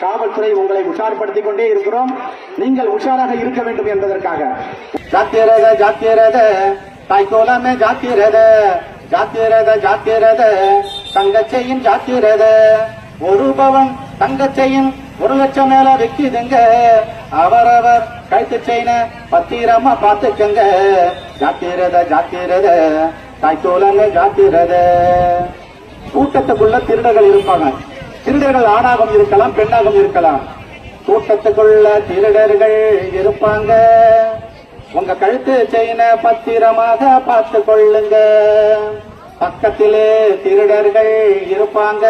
காவல்துறை உங்களை உஷார்படுத்திக் கொண்டே இருக்கிறோம். நீங்கள் உஷாராக இருக்க வேண்டும் என்பதற்காக. ஜாத்தியரத ஜாத்தியரத தாய்கோலமே ஜாத்தியரத ஜாத்தியரத ஜாத்தியரத தங்கச்சையின் ஜாத்தியரத ஒரு பவன் தங்கச்சையின் ஒரு லட்சம் மேல விக்குதுங்க. அவரவர் கழித்து செய்யின பத்திரமா பார்த்துக்கங்க. ஜாத்திரத ஜாத்திரத தாய்க்கோலங்க ஜாத்திரத. கூட்டத்துக்குள்ள திருடர்கள் இருப்பாங்க. திருடர்கள் ஆணாகவும் இருக்கலாம் பெண்ணாகவும் இருக்கலாம். கூட்டத்துக்குள்ள திருடர்கள் இருப்பாங்க. உங்க கழுத்து செயின பத்திரமாக பார்த்து கொள்ளுங்க. பக்கத்திலே திருடர்கள் இருப்பாங்க.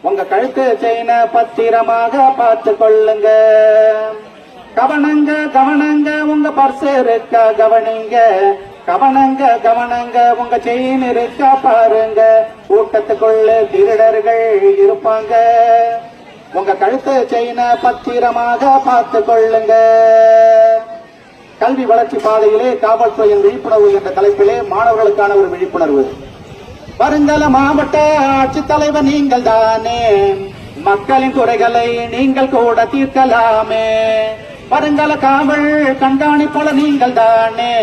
உங்க கழுத்து செயின பத்திரமாக பார்த்து கொள்ளுங்க. கவனங்க கவனங்க உங்க பர்ஸ் இருக்கா கவனிங்க. கவனங்க கவனங்க உங்க செயின் இருக்கா பாருங்க. கூட்டத்துக்குள்ள திருடர்கள் இருப்பாங்க. உங்க கழுத்து செயின பத்திரமாக பார்த்து கொள்ளுங்க. கல்வி வளர்ச்சி பாதையிலே காவல்துறையின் விழிப்புணர்வு என்ற தலைப்பிலே மாணவர்களுக்கான ஒரு விழிப்புணர்வு. வருங்கால மாவட்ட ஆட்சித்தலைவர் நீங்கள் தானே. மக்களின் குறைகளை நீங்கள் கூட தீர்க்கலாமே. வருங்கால காவல் கண்காணிப்பாளர் நீங்கள் தானே.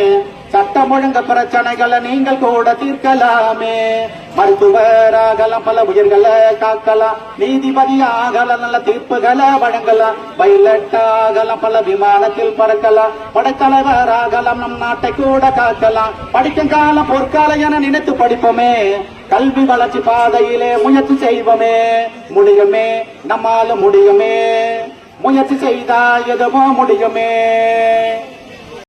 சட்டம் ஒழுங்க பிரச்சனைகளை நீங்கள் கூட தீர்க்கலாமே. மருத்துவராகலாம் பல உயிர்களை காக்கலாம். நீதிபதி ஆகலாம் நல்ல தீர்ப்புகளை வழங்கலாம். பைலட் ஆகலாம் பல விமானத்தில் பறக்கலாம். படைத்தலைவராகலாம் நம் நாட்டை கூட காக்கலாம். படிக்கும் காலம் பொற்காலம் என நினைத்து படிப்போமே. கல்வி வளர்ச்சி பாதையிலே முயற்சி செய்வோமே. முடியுமே நம்மால முடியுமே. முயற்சி செய்தால் எதுவோ முடியுமே.